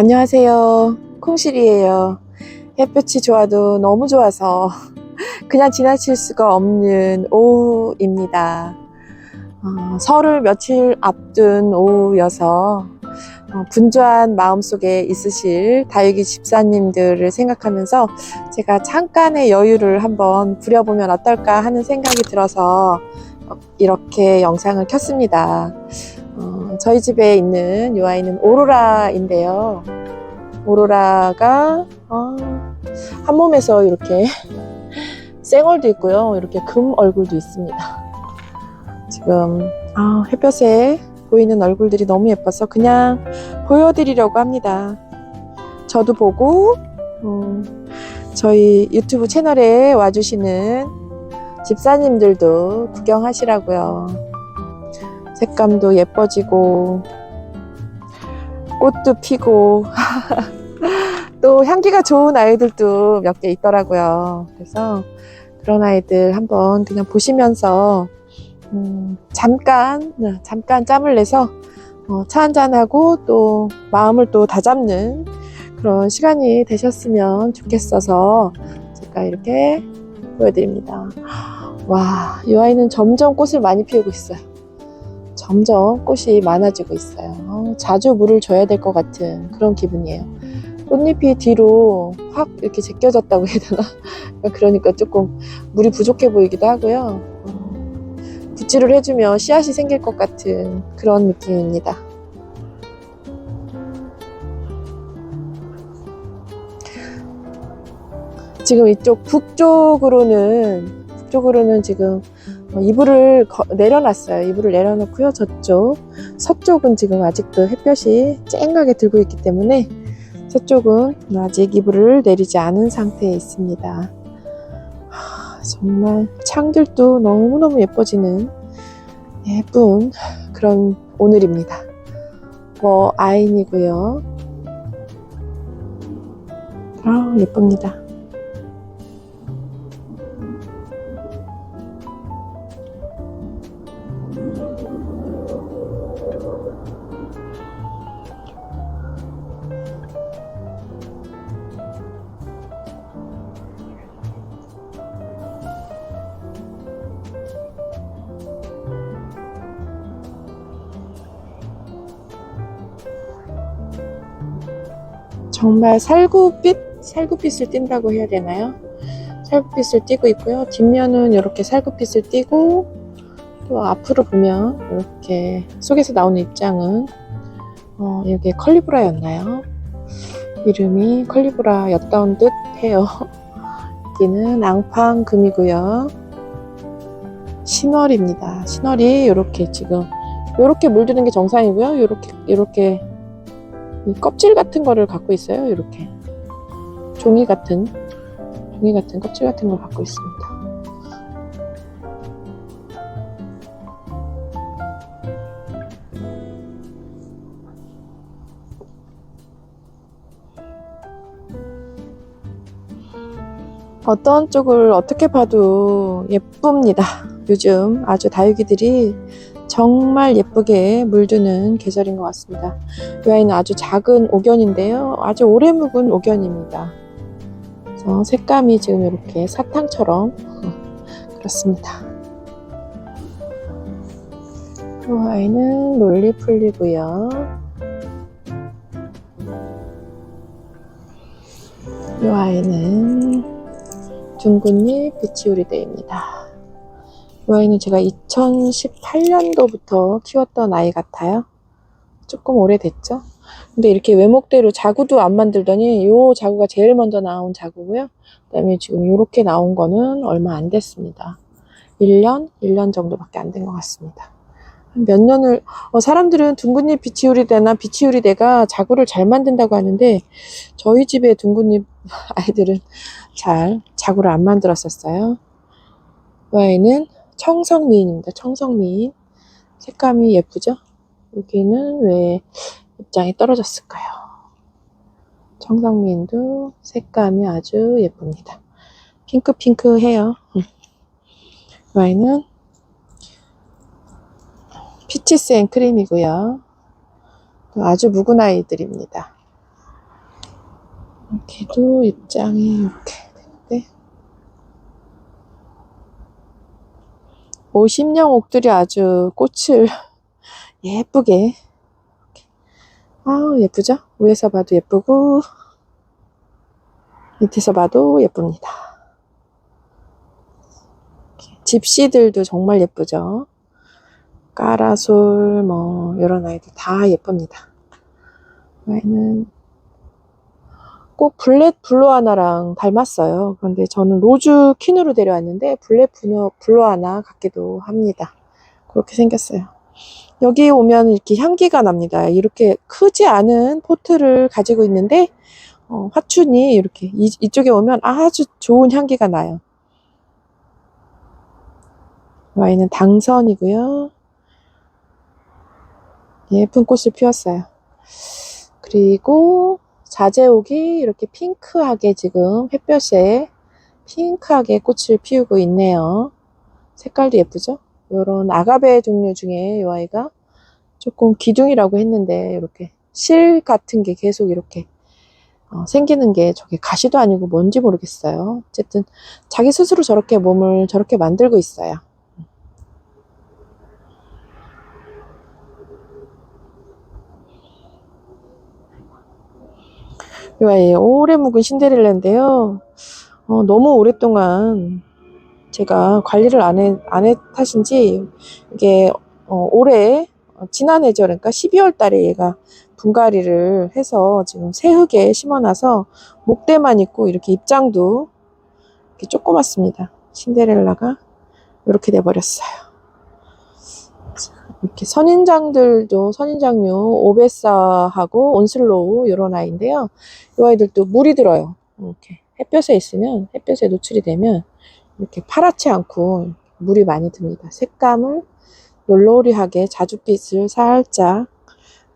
안녕하세요. 콩실이에요. 햇볕이 좋아도 너무 좋아서 그냥 지나칠 수가 없는 오후입니다. 어, 설을 며칠 앞둔 오후여서 어, 분주한 마음속에 있으실 다육이 집사님들을 생각하면서 제가 잠깐의 여유를 한번 부려보면 어떨까 하는 생각이 들어서 어, 이렇게 영상을 켰습니다. 어, 저희 집에 있는 이 아이는 오로라인데요. 오로라가 어, 한 몸에서 이렇게 쌩얼도 있고요. 이렇게 금 얼굴도 있습니다. 지금 아, 햇볕에 보이는 얼굴들이 너무 예뻐서 그냥 보여드리려고 합니다. 저도 보고 음, 저희 유튜브 채널에 와주시는 집사님들도 구경하시라고요. 색감도 예뻐지고 꽃도 피고 또 향기가 좋은 아이들도 몇 개 있더라고요. 그래서 그런 아이들 한번 그냥 보시면서 음, 잠깐 네, 잠깐 짬을 내서 어, 차 한잔하고 또 마음을 또 다잡는 그런 시간이 되셨으면 좋겠어서 제가 이렇게 보여드립니다. 와, 이 아이는 점점 꽃을 많이 피우고 있어요. 점점 꽃이 많아지고 있어요. 어, 자주 물을 줘야 될 것 같은 그런 기분이에요. 꽃잎이 뒤로 확 이렇게 제껴졌다고 해야 되나? 그러니까 조금 물이 부족해 보이기도 하고요. 어, 붓질을 해주면 씨앗이 생길 것 같은 그런 느낌입니다. 지금 이쪽 북쪽으로는 북쪽으로는 지금 어, 이불을 거- 내려놨어요. 이불을 내려놓고요. 저쪽 서쪽은 지금 아직도 햇볕이 쨍하게 들고 있기 때문에 서쪽은 아직 이불을 내리지 않은 상태에 있습니다. 하, 정말 창들도 너무너무 예뻐지는 예쁜 그런 오늘입니다. 뭐 아인이고요. 아 예쁩니다. 정말 살구빛? 살구빛을 띈다고 해야 되나요? 살구빛을 띠고 있고요. 뒷면은 이렇게 살구빛을 띠고 또 앞으로 보면 이렇게 속에서 나오는 입장은 어, 이게 컬리브라였나요? 이름이 컬리브라였던 듯 해요. 여기는 앙팡금이고요. 신월입니다. 신월이 이렇게 지금 이렇게 물드는 게 정상이고요. 이렇게 이렇게 이 껍질 같은 거를 갖고 있어요. 이렇게 종이 같은 종이 같은 껍질 같은 걸 갖고 있습니다. 어떤 쪽을 어떻게 봐도 예쁩니다. 요즘 아주 다육이들이 정말 예쁘게 물드는 계절인 것 같습니다. 이 아이는 아주 작은 옥견인데요. 아주 오래 묵은 옥견입니다. 그래서 색감이 지금 이렇게 사탕처럼 어, 그렇습니다. 이 아이는 롤리풀리고요. 이 아이는 둥근잎 비치오리데입니다. 이 아이는 제가 2018년도부터 키웠던 아이 같아요. 조금 오래됐죠? 근데 이렇게 외목대로 자구도 안 만들더니 요 자구가 제일 먼저 나온 자구고요. 그 다음에 지금 이렇게 나온 거는 얼마 안 됐습니다. 1년? 1년 정도밖에 안 된 것 같습니다. 한몇 년을, 어, 사람들은 둥근잎 비치우리대나 비치우리대가 자구를 잘 만든다고 하는데 저희 집에 둥근잎 아이들은 잘 자구를 안 만들었었어요. 이 아이는 청성미인입니다. 청성미인. 색감이 예쁘죠? 여기는 왜 입장이 떨어졌을까요? 청성미인도 색감이 아주 예쁩니다. 핑크핑크해요. 이 아이는 피치스 앤 크림이고요. 또 아주 묵은 아이들입니다. 여기도 입장이 이렇게 되는데 50년 옥들이 아주 꽃을 예쁘게. 아 예쁘죠? 위에서 봐도 예쁘고 밑에서 봐도 예쁩니다. 집시들도 정말 예쁘죠? 까라솔 뭐 이런 아이들 다 예쁩니다. 얘는 꼭 블랙 블루 하나랑 닮았어요. 그런데 저는 로즈 퀸으로 데려왔는데 블랙 블루, 블루 하나 같기도 합니다. 그렇게 생겼어요. 여기 오면 이렇게 향기가 납니다. 이렇게 크지 않은 포트를 가지고 있는데 어, 화춘이 이렇게 이, 이쪽에 오면 아주 좋은 향기가 나요. 와인은 당선이고요. 예쁜 꽃을 피웠어요. 그리고 자재옥이 이렇게 핑크하게 지금 햇볕에 핑크하게 꽃을 피우고 있네요. 색깔도 예쁘죠? 이런 아가베 종류 중에 이 아이가 조금 기둥이라고 했는데 이렇게 실 같은 게 계속 이렇게 어, 생기는 게 저게 가시도 아니고 뭔지 모르겠어요. 어쨌든 자기 스스로 저렇게 몸을 저렇게 만들고 있어요. 이 아이 오래 묵은 신데렐라인데요. 어, 너무 오랫동안 제가 관리를 안 해, 안 해 탓인지 이게 어, 올해 어, 지난해죠. 그러니까 12월 달에 얘가 분갈이를 해서 지금 새흙에 심어놔서 목대만 있고 이렇게 입장도 이렇게 조그맣습니다. 신데렐라가 이렇게 돼버렸어요. 이렇게 선인장들도 선인장류 오베사하고 온슬로우 이런 아이인데요. 이 아이들도 물이 들어요. 이렇게 햇볕에 있으면 햇볕에 노출이 되면 이렇게 파랗지 않고 물이 많이 듭니다. 색감을 놀로리하게 자줏빛을 살짝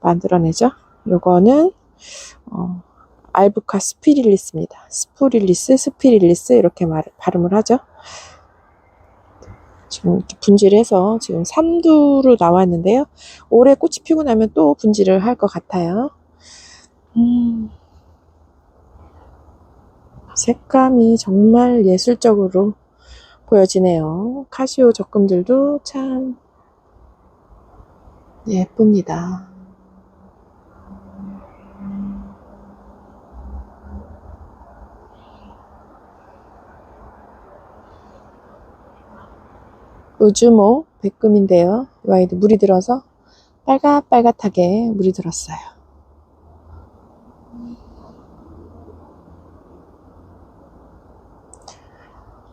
만들어내죠. 요거는 어, 알부카 스피릴리스입니다. 스푸릴리스, 스피릴리스 이렇게 말, 발음을 하죠. 지금 분질해서 지금 3두로 나왔는데요. 올해 꽃이 피고 나면 또 분질을 할 것 같아요. 음, 색감이 정말 예술적으로 보여지네요. 카시오 적금들도 참 예쁩니다. 우주모 백금인데요. 이 아이도 물이 들어서 빨갛빨갛하게 물이 들었어요.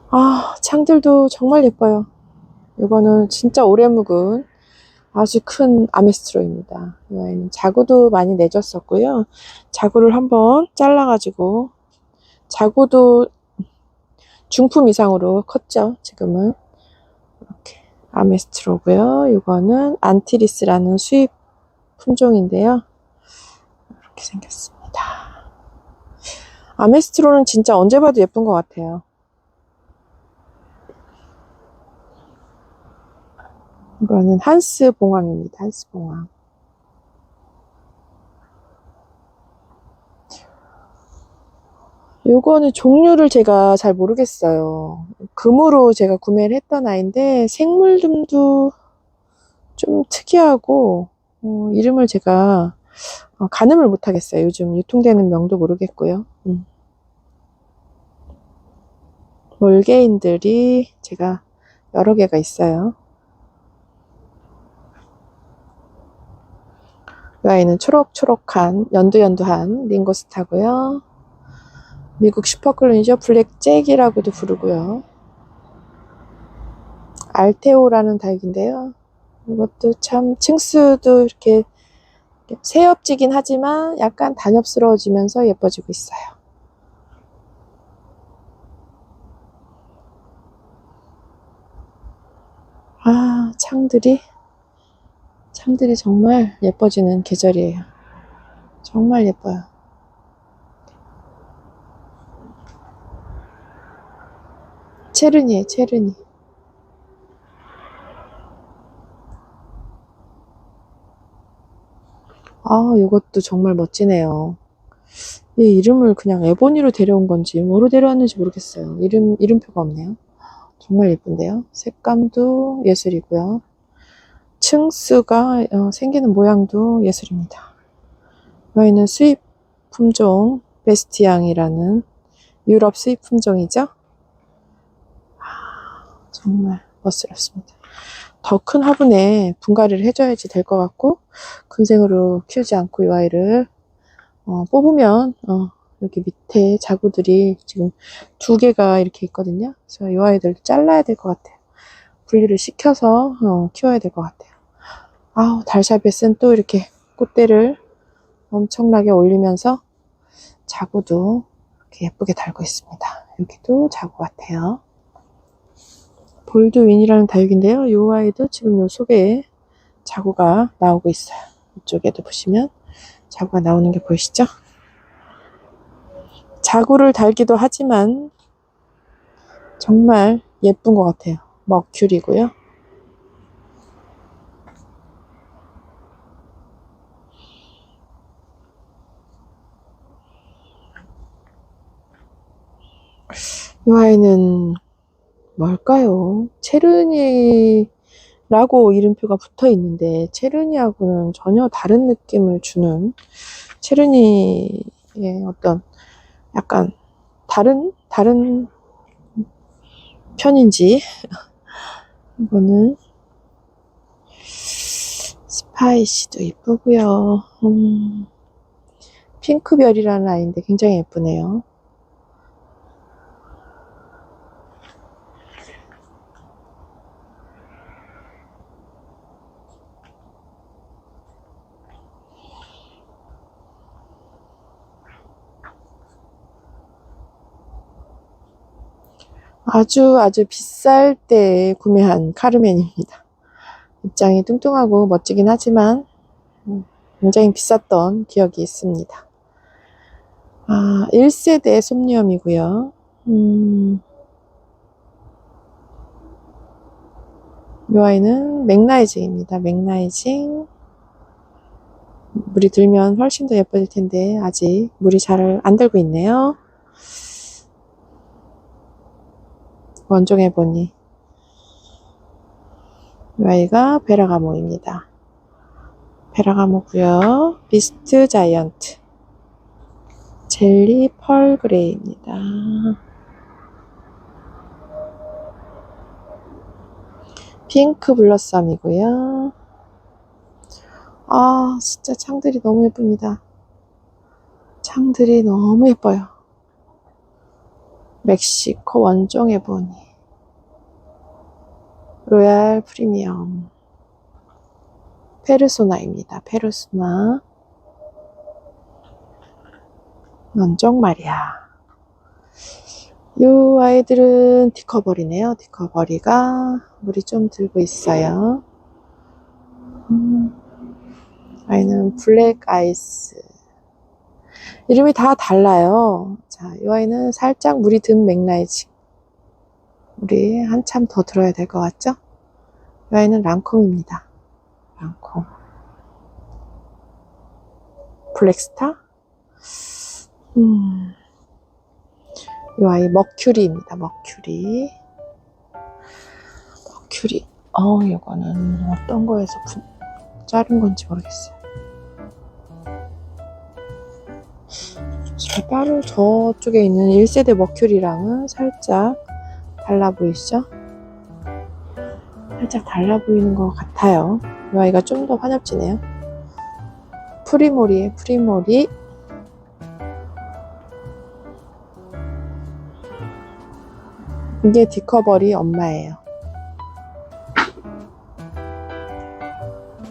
아, 창들도 정말 예뻐요. 이거는 진짜 오래 묵은 아주 큰 아메스트로입니다. 이 아이는 자구도 많이 내줬었고요. 자구를 한번 잘라가지고 자구도 중품 이상으로 컸죠. 지금은 아메스트로고요. 이거는 안티리스라는 수입 품종인데요. 이렇게 생겼습니다. 아메스트로는 진짜 언제 봐도 예쁜 것 같아요. 이거는 한스 봉황입니다. 한스 봉황. 요거는 종류를 제가 잘 모르겠어요. 금으로 제가 구매를 했던 아이인데 생물름도 좀 특이하고 어, 이름을 제가 어, 가늠을 못하겠어요. 요즘 유통되는 명도 모르겠고요. 음. 몰개인들이 제가 여러 개가 있어요. 이 아이는 초록초록한 연두연두한 링고스타고요. 미국 슈퍼클론이죠. 블랙잭이라고도 부르고요. 알테오라는 닭인데요. 이것도 참 층수도 이렇게 새엽지긴 하지만 약간 단엽스러워지면서 예뻐지고 있어요. 아, 창들이 창들이 정말 예뻐지는 계절이에요. 정말 예뻐요. 체르니에 체르니. 아, 이것도 정말 멋지네요. 얘 이름을 그냥 에보니로 데려온 건지 뭐로 데려왔는지 모르겠어요. 이름, 이름표가 없네요. 정말 예쁜데요. 색감도 예술이고요. 층수가 어, 생기는 모양도 예술입니다. 여기는 수입 품종 베스티앙이라는 유럽 수입 품종이죠. 아, 정말 멋스럽습니다. 더 큰 화분에 분갈이를 해줘야지 될 것 같고 군생으로 키우지 않고 이 아이를 어, 뽑으면 어, 여기 밑에 자구들이 지금 두 개가 이렇게 있거든요. 그래서 이 아이들 잘라야 될 것 같아요. 분리를 시켜서 어, 키워야 될 것 같아요. 아우 달샤벳은 또 이렇게 꽃대를 엄청나게 올리면서 자구도 이렇게 예쁘게 달고 있습니다. 여기도 자구 같아요. 볼드윈이라는 다육인데요. 이 아이도 지금 요 속에 자구가 나오고 있어요. 이쪽에도 보시면 자구가 나오는 게 보이시죠? 자구를 달기도 하지만 정말 예쁜 것 같아요. 머큐리고요. 이 아이는 뭘까요? 체르니라고 이름표가 붙어 있는데 체르니하고는 전혀 다른 느낌을 주는 체르니의 어떤 약간 다른 다른 편인지 이거는 스파이시도 이쁘고요. 음, 핑크별이라는 아이인데 굉장히 예쁘네요. 아주 아주 비쌀 때 구매한 카르멘입니다. 입장이 뚱뚱하고 멋지긴 하지만 음, 굉장히 비쌌던 기억이 있습니다. 아, 1세대 솜니엄이고요. 음, 이 아이는 맥라이징입니다. 맥라이징. 물이 들면 훨씬 더 예뻐질 텐데 아직 물이 잘 안 들고 있네요. 원종해 보니 이 아이가 베라가모입니다. 베라가모고요. 비스트 자이언트 젤리 펄 그레이입니다. 핑크 블러썸이고요. 아 진짜 창들이 너무 예쁩니다. 창들이 너무 예뻐요. 멕시코 원종 에보니 로얄 프리미엄 페르소나입니다. 페르소나 원종 마리아 이 아이들은 디커버리네요. 디커버리가 물이 좀 들고 있어요. 음, 아이는 블랙 아이스 이름이 다 달라요. 자, 이 아이는 살짝 물이 든 맥라이징. 물이 한참 더 들어야 될 것 같죠? 이 아이는 랑콤입니다. 랑콤. 블랙스타? 음. 이 아이 머큐리입니다. 머큐리. 머큐리. 어, 이거는 어떤 거에서 분- 자른 건지 모르겠어요. 따로 저쪽에 있는 1세대 머큐리랑은 살짝 달라 보이시죠? 살짝 달라 보이는 것 같아요. 이 아이가 좀더 환엽지네요. 프리모리에 프리모리. 이게 디커버리 엄마예요.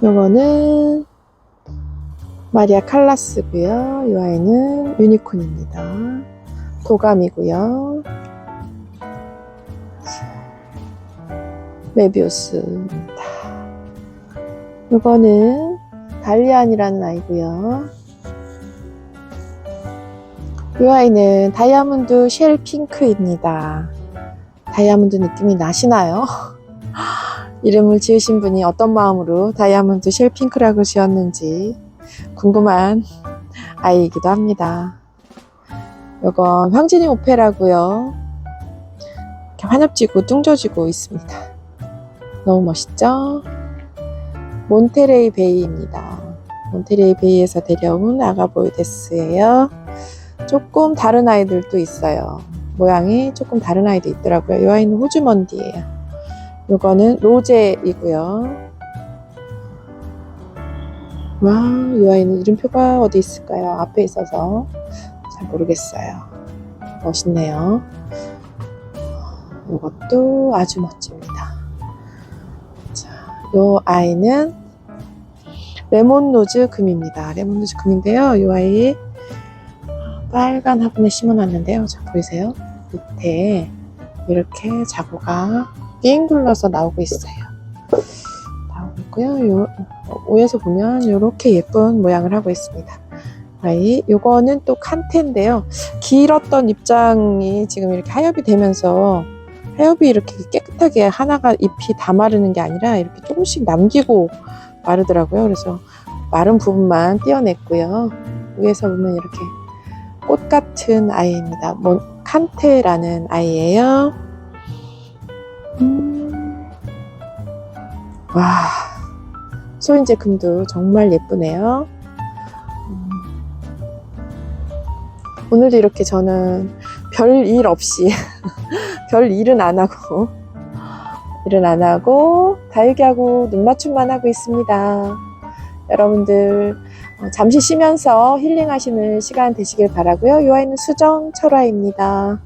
요거는 마리아 칼라스고요. 이 아이는 유니콘입니다. 도감이고요. 메비우스입니다. 이거는 달리안이라는 아이고요. 이 아이는 다이아몬드 쉘 핑크입니다. 다이아몬드 느낌이 나시나요? 이름을 지으신 분이 어떤 마음으로 다이아몬드 쉘 핑크라고 지었는지 궁금한 아이이기도 합니다. 이건 황진이 오페라고요. 이렇게 환엽지고 뚱져지고 있습니다. 너무 멋있죠? 몬테레이 베이입니다. 몬테레이 베이에서 데려온 아가보이데스예요. 조금 다른 아이들도 있어요. 모양이 조금 다른 아이도 있더라고요. 이 아이는 호주먼디예요. 이거는 로제이고요. 와, 이 아이는 이름표가 어디 있을까요? 앞에 있어서 잘 모르겠어요. 멋있네요. 이것도 아주 멋집니다. 자, 이 아이는 레몬로즈 금입니다. 레몬로즈 금인데요. 이 아이 빨간 화분에 심어놨는데요. 자, 보이세요? 밑에 이렇게 자구가 삥 둘러서 나오고 있어요. 있고요. 요, 위에서 보면 이렇게 예쁜 모양을 하고 있습니다. 아이, 요거는 또 칸테인데요. 길었던 입장이 지금 이렇게 하엽이 되면서 하엽이 이렇게 깨끗하게 하나가 잎이 다 마르는 게 아니라 이렇게 조금씩 남기고 마르더라고요. 그래서 마른 부분만 떼어냈고요. 위에서 보면 이렇게 꽃 같은 아이입니다. 몬, 칸테라는 아이예요. 음. 와, 소인제 금도 정말 예쁘네요. 음. 오늘도 이렇게 저는 별 일 없이 별 일은 안 하고 일은 안 하고 다육이하고 눈 맞춤만 하고 있습니다. 여러분들 어, 잠시 쉬면서 힐링하시는 시간 되시길 바라고요. 이 아이는 수정 철화입니다.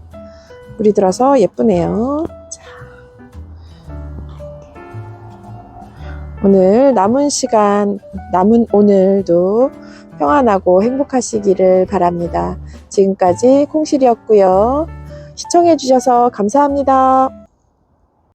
물이 들어서 예쁘네요. 오늘 남은 시간, 남은 오늘도 평안하고 행복하시기를 바랍니다. 지금까지 콩실이었고요. 시청해주셔서 감사합니다.